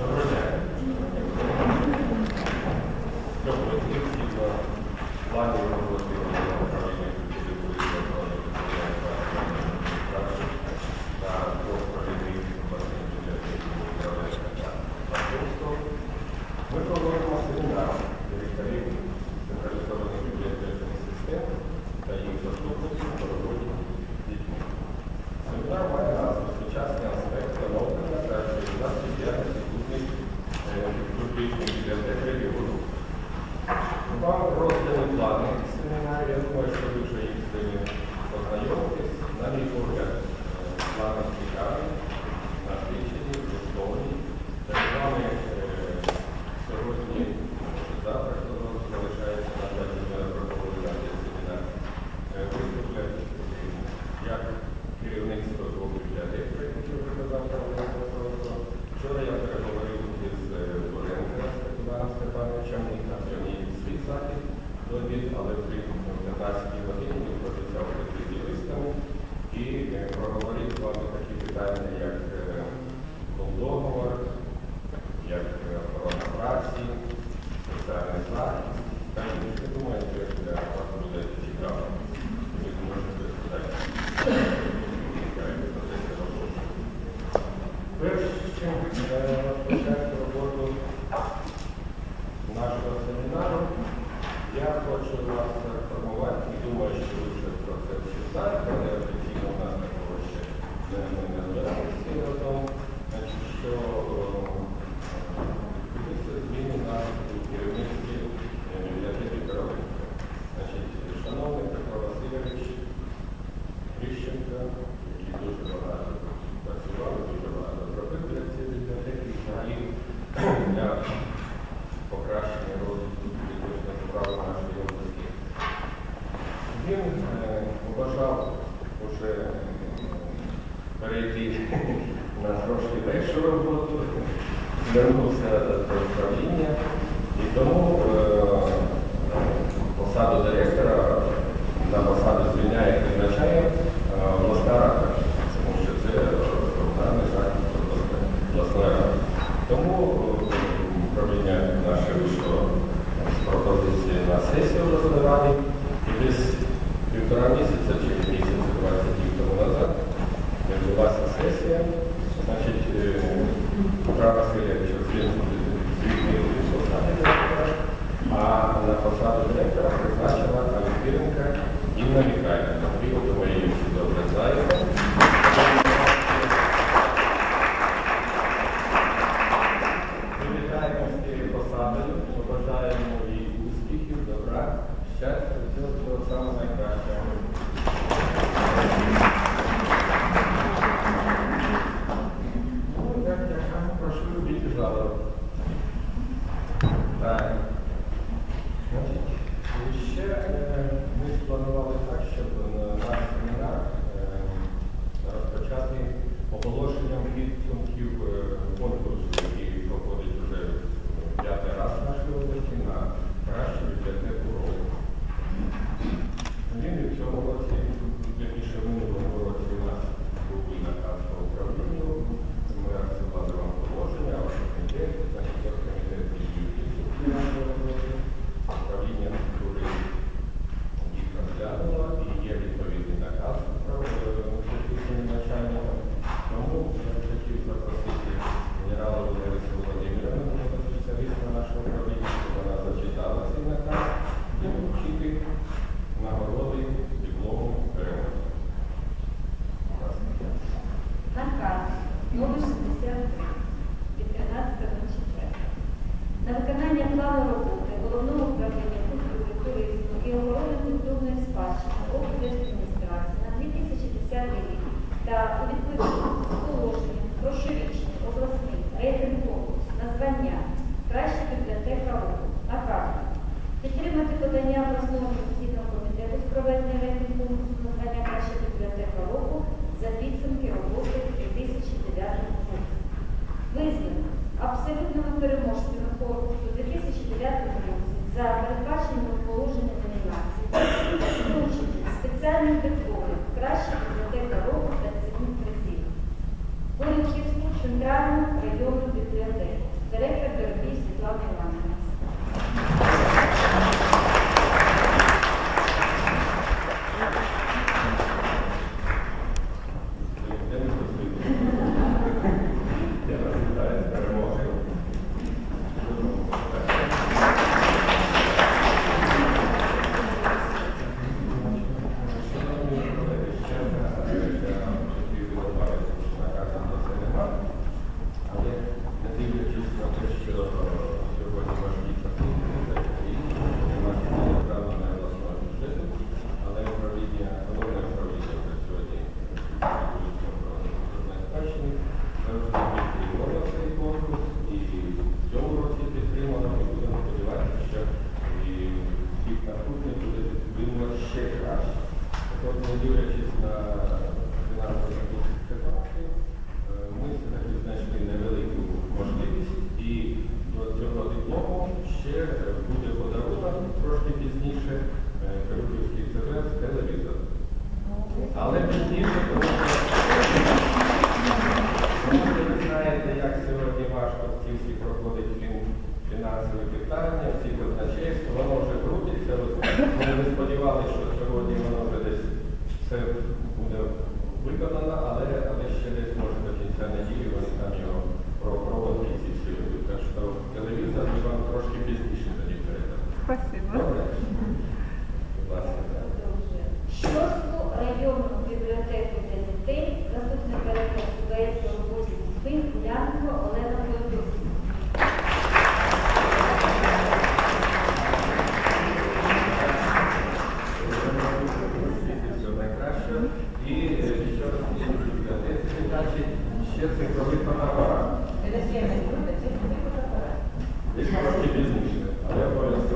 Дякую. course, нашого семінару. Я хочу вас інформувати і думаю, що ви вже про це читаєте, але офіційно в нас такого ще не перейти на трошки легшу роботу, звернувся до управління і тому е, посаду директора на посаду звільняє і призначає е, власна рада, тому що це програмний захід власна рада. Тому е, управління наше вийшло з пропозиції на сесію обласної ради і десь півтора місяця. Yes, yeah. Thank you ці всі проходить фін- фінансові питання, всі казначейства, воно вже крутиться. Ми не сподівалися, що сьогодні воно вже десь все буде виконано, але, але ще десь може до кінця неділі вони там його про- проводять ці всі люди. Так що телевізор ми вам трошки пізніше тоді передамо. y religiosas significativas. Значи, ще се гравитва на вара. Искам да ти визмиш, а я боля се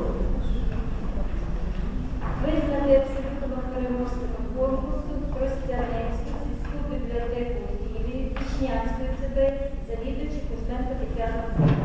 Признатият съдът в Калиморската корпус от Кръстянецки си искал библиотека от Иви, Вишнянска и Цебе, за Лидич и Космен Патикяна Сърна.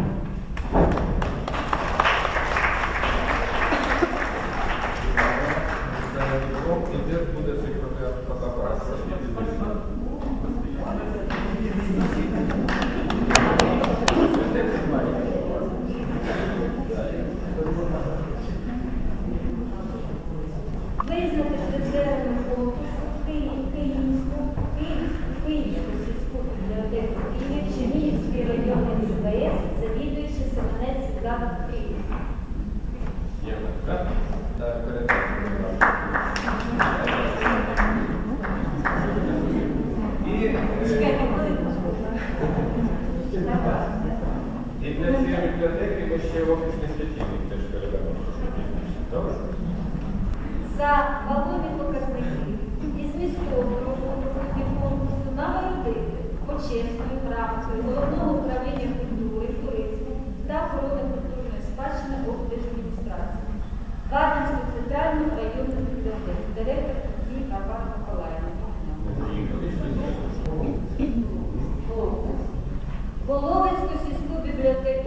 Так? Так. І, е, хвилинку. І для цієї бібліотеки ми ще офісний Creo que